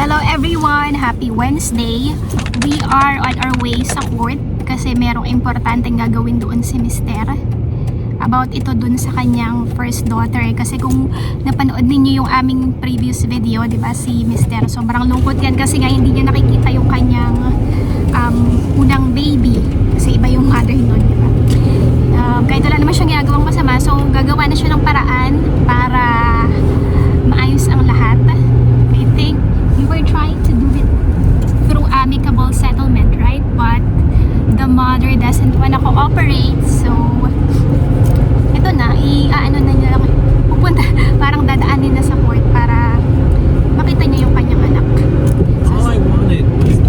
Hello everyone! Happy Wednesday! We are on our way sa court kasi merong importanteng gagawin doon si Mister. About ito dun sa kanyang first daughter. Kasi kung napanood ninyo yung aming previous video, di ba, si Mister, sobrang lungkot yan kasi nga hindi niya nakikita yung kanyang um, unang baby. Kasi iba yung mother nun, di ba? Um, kahit wala naman siyang ginagawang masama, so gagawa na siya ng paraan para maayos ang lahat. Trying to do it through amicable settlement, right? But the mother doesn't wanna cooperate, so ito na, i-ano na niya lang, pupunta, parang dadaanin na sa court para makita niya yung kanyang anak. All I wanted was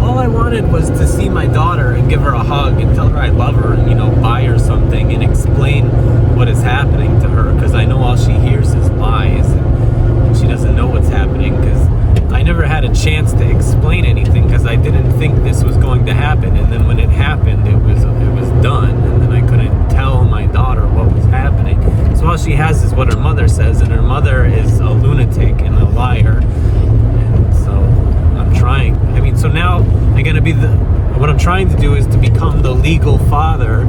all I wanted was to see my daughter and give her a hug and tell her I love her and you know buy her something and explain what is happening to her because I know all she hears is lies and she doesn't know what's happening because I never had a chance to explain anything because I didn't think this was going to happen and then when it happened it was it was done and then I couldn't tell my daughter what was happening so all she has is what her mother says and her mother is a lunatic and a liar and so I'm trying. I mean, so now I'm gonna be the. What I'm trying to do is to become the legal father,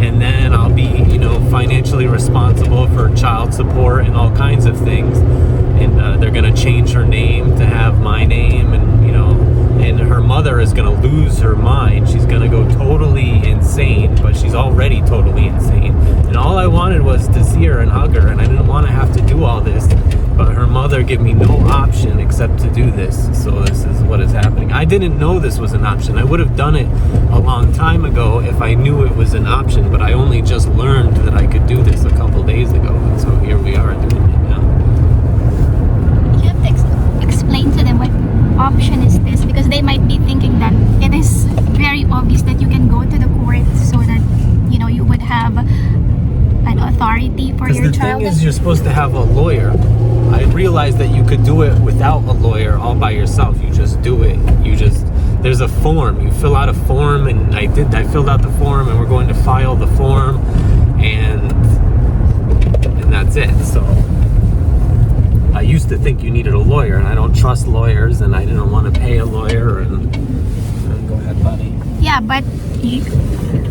and then I'll be, you know, financially responsible for child support and all kinds of things. And uh, they're gonna change her name to have my name, and you know, and her mother is gonna lose her mind. She's gonna go totally insane, but she's already totally insane. And all I wanted was to see her and hug her, and I didn't want to have to do all this but her mother gave me no option except to do this. So this is what is happening. I didn't know this was an option. I would have done it a long time ago if I knew it was an option, but I only just learned that I could do this a couple days ago. And so here we are doing it now. You have to ex- explain to them what option is this because they might be thinking that it is very obvious that you can go to the court so that you know you would have an authority for your the child. thing is, you're supposed to have a lawyer. I realized that you could do it without a lawyer all by yourself. You just do it. You just there's a form. You fill out a form, and I did. I filled out the form, and we're going to file the form, and and that's it. So I used to think you needed a lawyer, and I don't trust lawyers, and I didn't want to pay a lawyer. And, and go ahead, buddy. Yeah, but you,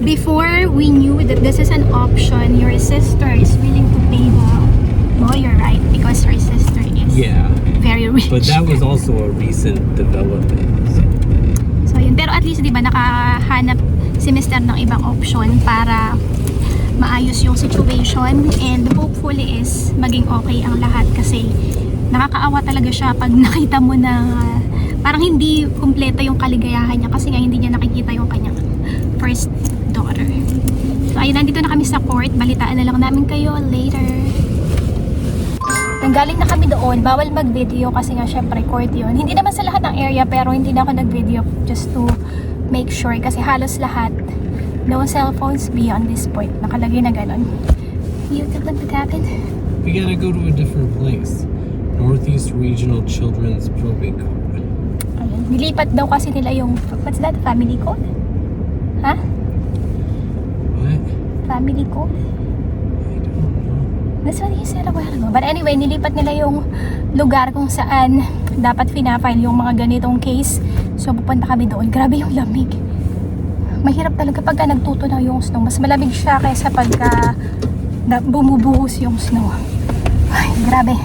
before we knew that this is an option, your sister is willing to pay the lawyer, right? Because her sister is Yeah, very rich. but that was also a recent development. So. So yun, pero at least 'di ba nakahanap si Mr. ng ibang option para maayos yung situation and hopefully is maging okay ang lahat kasi nakakaawa talaga siya pag nakita mo na parang hindi kumpleto yung kaligayahan niya kasi nga hindi niya nakikita yung kanyang first daughter. So ayun, nandito na kami sa court. Balitaan na lang namin kayo later. Nanggaling na kami doon, bawal mag-video kasi nga syempre court yun. Hindi naman sa lahat ng area pero hindi na ako nag-video just to make sure kasi halos lahat no cell phones beyond this point. Nakalagay na ganun. You them what happened? We gotta go to a different place. Northeast Regional Children's Probate Court. Ayun. Nilipat daw kasi nila yung, what's that, family code? Ha? What? Family code? I don't know. That's what he said a while ago. But anyway, nilipat nila yung lugar kung saan dapat finafile yung mga ganitong case. So, pupunta kami doon. Grabe yung lamig. Mahirap talaga pagka nagtutunaw yung snow. Mas malamig siya kaysa pagka na, bumubuhos yung snow. Ay, grabe.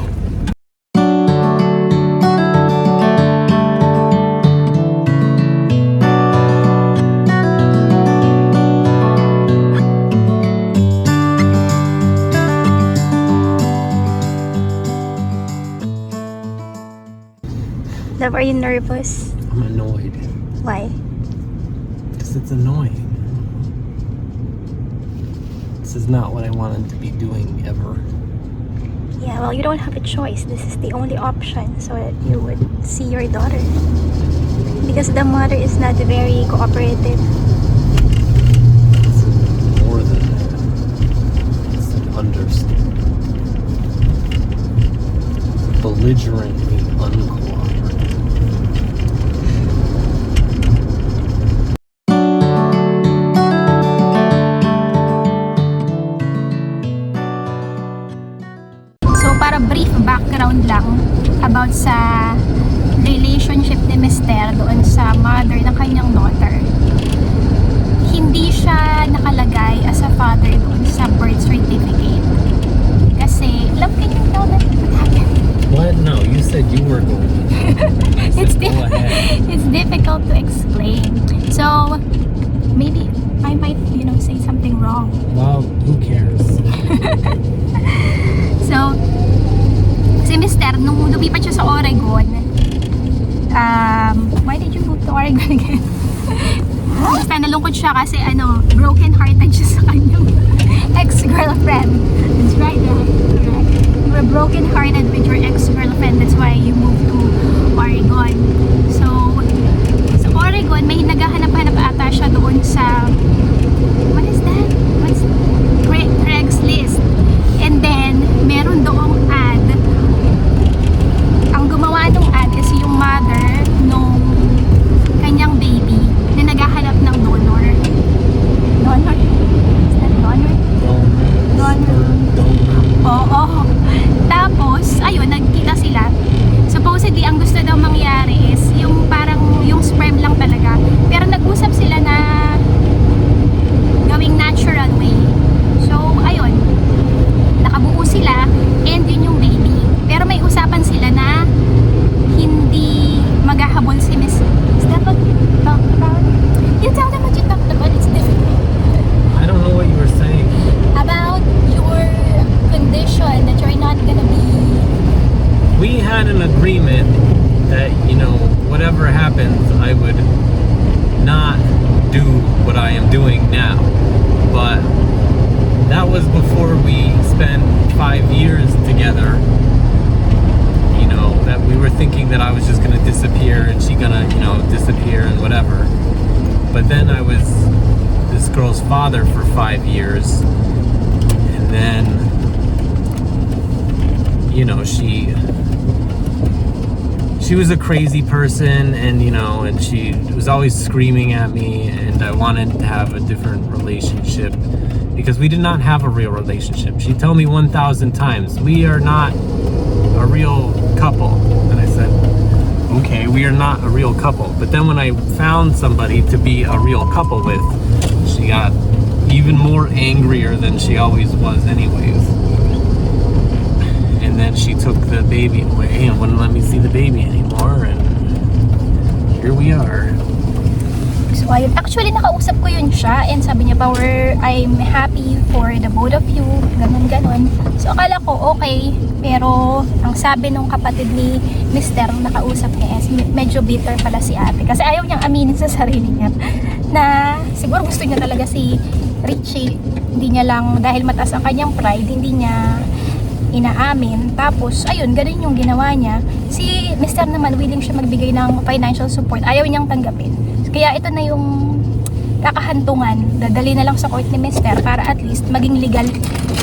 Love, are you nervous? I'm annoyed. Why? Annoying. This is not what I wanted to be doing ever. Yeah, well, you don't have a choice. This is the only option so that you would see your daughter. Because the mother is not very cooperative. It's more than that. It's an understatement. Belligerently para brief background lang about sa relationship ni Mister doon sa mother ng kanyang daughter. Hindi siya nakalagay as a father doon sa birth certificate. Kasi, love, can you tell them what? No, you said you were going. it's, di- it's difficult to explain. So, maybe I might, you know, say something wrong. Well, who cares? so, Oregon again? Basta nalungkot siya kasi ano, broken hearted siya sa kanyang ex-girlfriend. That's right, right, correct. You were broken hearted with your ex-girlfriend. That's why you moved to Oregon. So, sa Oregon, may naghahanap-hanap ata siya doon sa what is that? What's Cra- Craigslist. And then, meron doong doing now. But that was before we spent five years together. You know, that we were thinking that I was just gonna disappear and she gonna, you know, disappear and whatever. But then I was this girl's father for five years. And then, you know, she she was a crazy person and you know and she was always screaming at me and i wanted to have a different relationship because we did not have a real relationship. She told me 1000 times we are not a real couple. And i said okay we are not a real couple. But then when i found somebody to be a real couple with she got even more angrier than she always was anyways and then she took the baby away and wouldn't let me see the baby anymore and here we are So, ayun. Actually, nakausap ko yun siya and sabi niya pa, "We're- I'm happy for the both of you. Ganun, ganun. So, akala ko okay. Pero, ang sabi nung kapatid ni Mister nakausap niya is medyo bitter pala si ate. Kasi ayaw niyang aminin sa sarili niya na siguro gusto niya talaga si Richie. Hindi niya lang, dahil mataas ang kanyang pride, hindi niya inaamin. Tapos, ayun, ganun yung ginawa niya. Si Mr. naman, willing siya magbigay ng financial support. Ayaw niyang tanggapin. Kaya ito na yung kakahantungan. Dadali na lang sa court ni Mr. para at least maging legal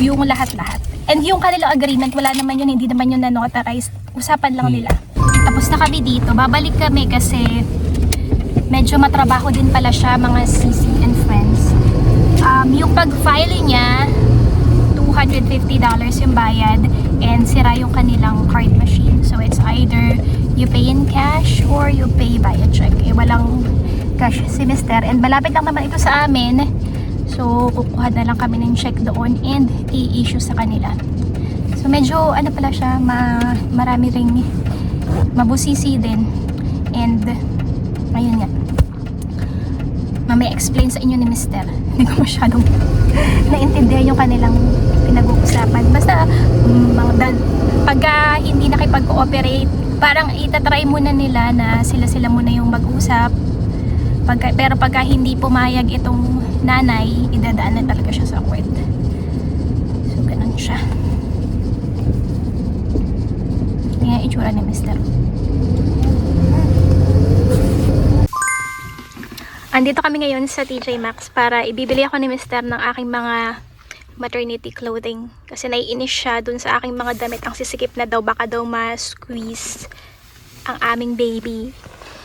yung lahat-lahat. And yung kanilang agreement, wala naman yun, hindi naman yun na-notarize. Usapan lang nila. Tapos na kami dito. Babalik kami kasi medyo matrabaho din pala siya, mga CC and friends. Um, yung pag-file niya, $250 yung bayad and sira yung kanilang card machine. So it's either you pay in cash or you pay by a check. Eh, walang cash si Mister. And malapit lang naman ito sa amin. So kukuha na lang kami ng check doon and i-issue sa kanila. So medyo ano pala siya, ma marami ring mabusisi din. And ayun nga. Mamaya explain sa inyo ni Mister. Hindi ko masyadong naintindihan yung kanilang pinag-uusapan. Basta, mm, mga dal- pagka hindi nakipag-cooperate, parang itatry muna nila na sila-sila muna yung mag-usap. Pagka, pero pagka hindi pumayag itong nanay, idadaan na talaga siya sa court. So, ganun siya. Yan yung itsura ni Mister. Andito kami ngayon sa TJ Maxx para ibibili ako ni Mister ng aking mga maternity clothing. Kasi naiinis siya dun sa aking mga damit. Ang sisikip na daw, baka daw ma-squeeze ang aming baby.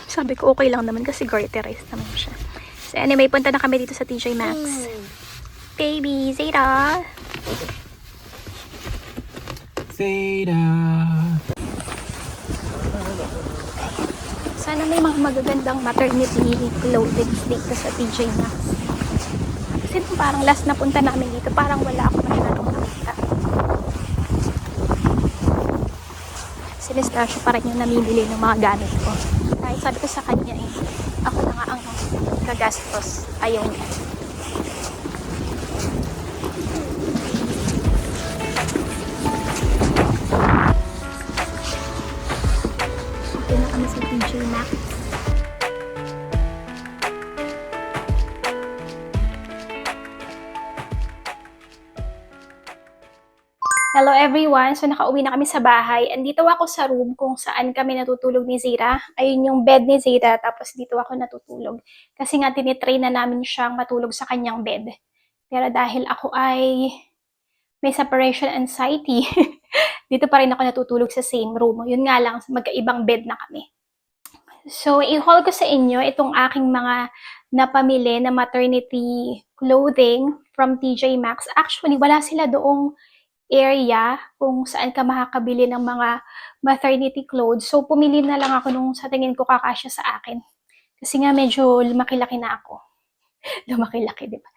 Sabi ko, okay lang naman kasi garterized naman siya. So anyway, punta na kami dito sa TJ Maxx. Baby, Zeta! Zeta. Sana may mga magagandang maternity clothing dito sa TJ Maxx. Kasi parang last na punta namin dito, parang wala ako masyadong nakita. Si Miss Tasha pa rin yung namimili ng mga gamit ko. Kahit sabi ko sa kanya eh, ako na nga ang gagastos. Ayaw niya. Everyone! So nakauwi na kami sa bahay. Andito ako sa room kung saan kami natutulog ni Zira. Ayun yung bed ni Zira, tapos dito ako natutulog. Kasi nga tinitrain na namin siyang matulog sa kanyang bed. Pero dahil ako ay may separation anxiety, dito pa rin ako natutulog sa same room. Yun nga lang, magkaibang bed na kami. So, i-haul ko sa inyo itong aking mga napamili na maternity clothing from TJ Maxx. Actually, wala sila doong area kung saan ka makakabili ng mga maternity clothes. So, pumili na lang ako nung sa tingin ko kakasya sa akin. Kasi nga medyo lumaki-laki na ako. lumaki-laki, di ba?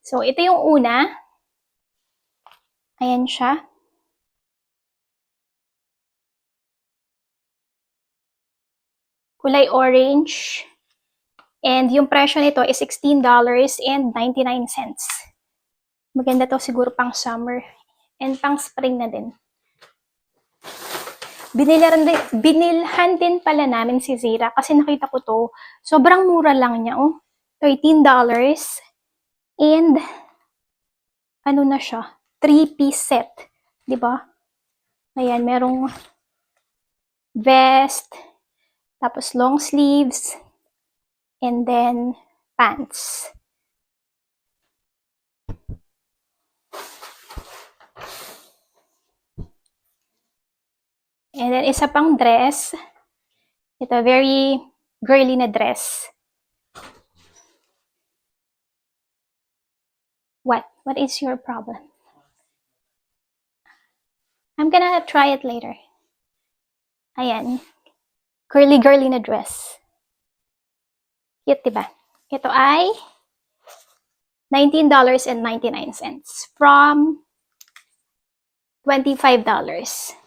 So, ito yung una. Ayan siya. Kulay orange. And yung presyo nito is $16.99. Maganda to siguro pang summer. And pang spring na din. Binilan din, binilhan din pala namin si Zira kasi nakita ko to. Sobrang mura lang niya, oh. $13. And, ano na siya? 3-piece set. ba? Ayan, merong vest, tapos long sleeves, and then pants. And then isa pang dress. Ito, very girly na dress. What? What is your problem? I'm gonna try it later. Ayan. Girly girly na dress. Cute, diba? Ito ay $19.99 from $25.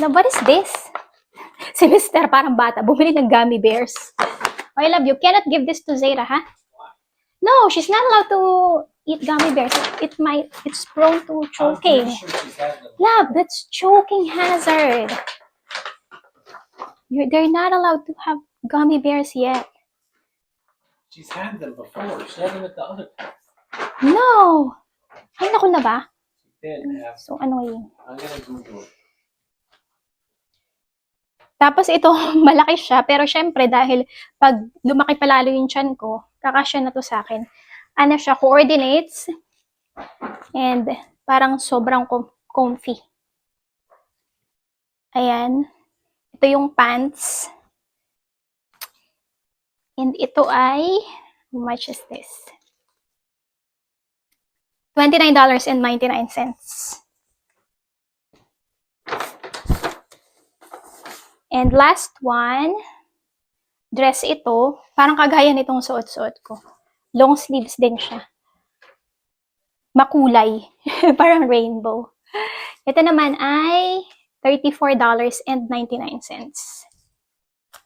Now, what is this? Si Mister, parang bata, bumili ng gummy bears. Oh, I love you. Cannot give this to Zara, ha? No, she's not allowed to eat gummy bears. It, it might, it's prone to choking. Love, that's choking hazard. You're, they're not allowed to have gummy bears yet. She's had them before. She had them at the other place. No! Ay, naku na ba? Did have. So, yun? I'm gonna Google it. Tapos ito, malaki siya. Pero syempre, dahil pag lumaki palalo yung chan ko, kakasya na to sa akin. Ano siya, coordinates. And parang sobrang com- comfy. Ayan. Ito yung pants. And ito ay, how much is this? $29.99. And last one, dress ito. Parang kagaya nitong suot-suot ko. Long sleeves din siya. Makulay. Parang rainbow. Ito naman ay $34.99.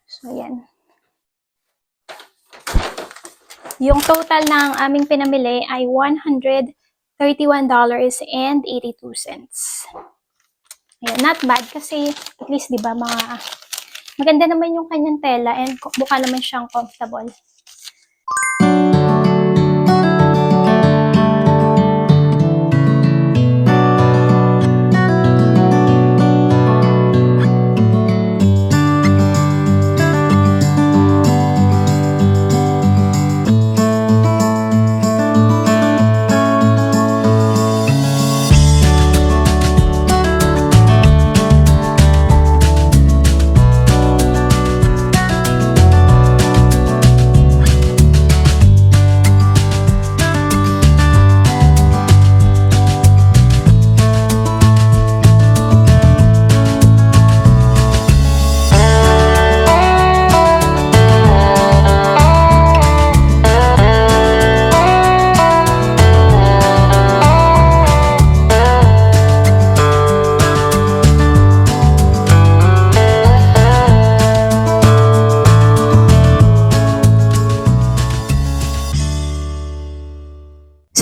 So, yan. Yung total ng aming pinamili ay $131.82. Ayan, not bad kasi at least 'di ba mga maganda naman yung kanyang tela and mukha naman siyang comfortable.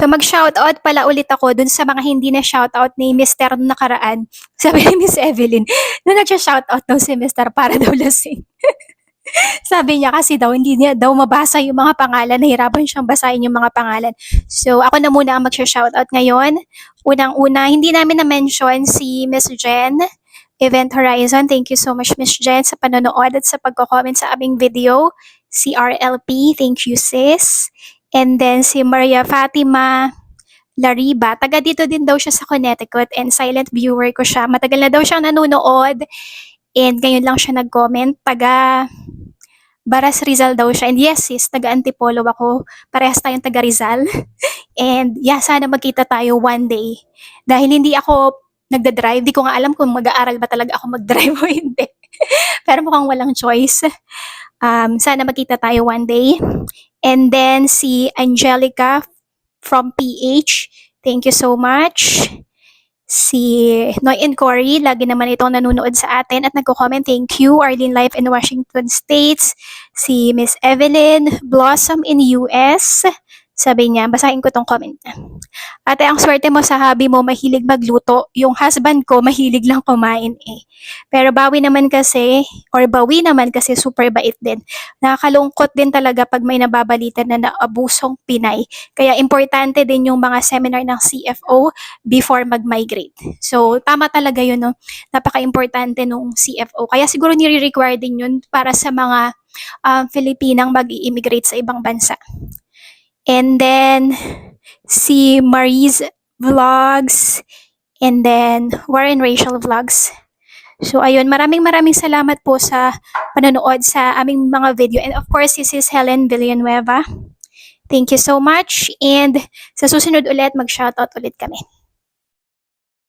So mag-shoutout pala ulit ako dun sa mga hindi na shoutout ni Mr. nung nakaraan. Sabi ni Miss Evelyn, na nagsha-shoutout daw si Mr. para daw lasing. Sabi niya kasi daw hindi niya daw mabasa yung mga pangalan, nahirapan siyang basahin yung mga pangalan. So ako na muna ang magsha-shoutout ngayon. Unang-una, hindi namin na-mention si Miss Jen, Event Horizon. Thank you so much Miss Jen sa panonood at sa pagko-comment sa aming video. Si RLP, thank you sis. And then si Maria Fatima Lariba, taga dito din daw siya sa Connecticut and silent viewer ko siya. Matagal na daw siyang nanonood and ngayon lang siya nag-comment. Taga Baras Rizal daw siya. And yes sis, taga Antipolo ako. Parehas tayong taga Rizal. And yeah, sana magkita tayo one day. Dahil hindi ako nagda-drive, di ko nga alam kung mag-aaral ba talaga ako mag-drive o hindi. Pero mukhang walang choice. Um, sana magkita tayo one day. And then si Angelica from PH. Thank you so much. Si Noy and Cory, lagi naman itong nanonood sa atin at nagko-comment. Thank you. Arlene Life in Washington States. Si Miss Evelyn, Blossom in US. Sabi niya, basahin ko tong comment niya. Ate, ang swerte mo sa hobby mo, mahilig magluto. Yung husband ko, mahilig lang kumain eh. Pero bawi naman kasi, or bawi naman kasi super bait din. Nakakalungkot din talaga pag may nababalitan na naabusong Pinay. Kaya importante din yung mga seminar ng CFO before mag-migrate. So, tama talaga yun, no? Napaka-importante nung CFO. Kaya siguro nire-require din yun para sa mga um, Filipinang mag-i-immigrate sa ibang bansa. And then, si Marie's Vlogs, and then Warren Rachel Vlogs. So, ayun, maraming maraming salamat po sa panonood sa aming mga video. And of course, this is Helen Villanueva. Thank you so much. And sa susunod ulit, mag-shoutout ulit kami.